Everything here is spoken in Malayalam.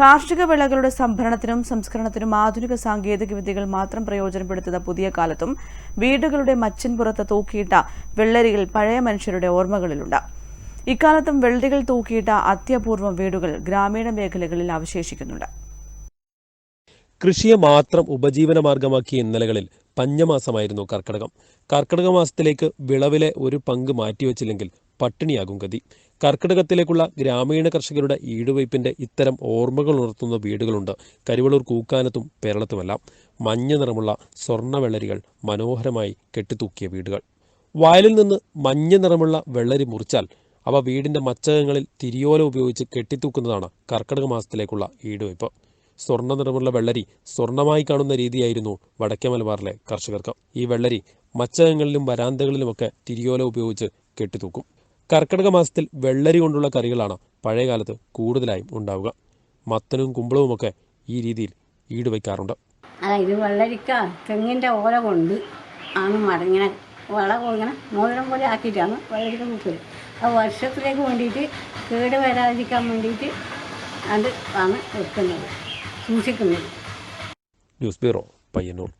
കാർഷിക വിളകളുടെ സംഭരണത്തിനും സംസ്കരണത്തിനും ആധുനിക സാങ്കേതിക വിദ്യകൾ മാത്രം പ്രയോജനപ്പെടുത്തുന്ന പുതിയ കാലത്തും വീടുകളുടെ മച്ചിൻപുറത്ത് തൂക്കിയിട്ട വെള്ളരികൾ പഴയ മനുഷ്യരുടെ ഓർമ്മകളിലുണ്ട്. ഇക്കാലത്തും വെള്ളരികൾ തൂക്കിയിട്ട അത്യപൂർവം വീടുകൾ ഗ്രാമീണ മേഖലകളിൽ അവശേഷിക്കുന്നുണ്ട്. കൃഷിയെ മാത്രം ഉപജീവന മാർഗമാക്കിയ ഇന്നലകളിൽ പഞ്ഞമാസമായിരുന്നു കർക്കടകം. കർക്കടക മാസത്തിലേക്ക് വിളവിലെ ഒരു പങ്ക് മാറ്റിവെച്ചില്ലെങ്കിൽ പട്ടിണിയാകും ഗതി. കർക്കിടകത്തിലേക്കുള്ള ഗ്രാമീണ കർഷകരുടെ ഈടുവയ്പിന്റെ ഇത്തരം ഓർമ്മകൾ ഉണർത്തുന്ന വീടുകളുണ്ട് കരിവളൂർ കൂക്കാനത്തും പേരളത്തുമെല്ലാം. മഞ്ഞ നിറമുള്ള സ്വർണ വെള്ളരികൾ മനോഹരമായി കെട്ടിത്തൂക്കിയ വീടുകൾ. വയലിൽ നിന്ന് മഞ്ഞ നിറമുള്ള വെള്ളരി മുറിച്ചാൽ അവ വീടിന്റെ മച്ചകങ്ങളിൽ തിരിയോല ഉപയോഗിച്ച് കെട്ടിത്തൂക്കുന്നതാണ് കർക്കിടക മാസത്തിലേക്കുള്ള ഈടുവയ്പ്. സ്വർണ നിറമുള്ള വെള്ളരി സ്വർണമായി കാണുന്ന രീതിയായിരുന്നു വടക്കേ മലബാറിലെ കർഷകർക്ക്. ഈ വെള്ളരി മച്ചകങ്ങളിലും വരാന്തകളിലുമൊക്കെ തിരിയോല ഉപയോഗിച്ച് കെട്ടിത്തൂക്കും. കർക്കിടക മാസത്തിൽ വെള്ളരി കൊണ്ടുള്ള കറികളാണ് പഴയകാലത്ത് കൂടുതലായും ഉണ്ടാവുക. മത്തനും കുമ്പളവുമൊക്കെ ഈ രീതിയിൽ ഈടുവയ്ക്കാറുണ്ട് അല്ല ഇത് വെള്ളരിക്ക തെങ്ങിന്റെ ഓല കൊണ്ട് ആണ് മടങ്ങിനെ വള ഇങ്ങനെ മോതിരം പോലെ ആക്കിയിട്ടാണ് വെള്ളരിക്ക മുക്കൽ അത് വർഷത്തിലേക്ക് വേണ്ടിയിട്ട് കേട് വരാതിരിക്കാൻ വേണ്ടിയിട്ട് അത് ആണ് വെക്കുന്നത് സൂക്ഷിക്കുന്നത്. News bureau Payyanur.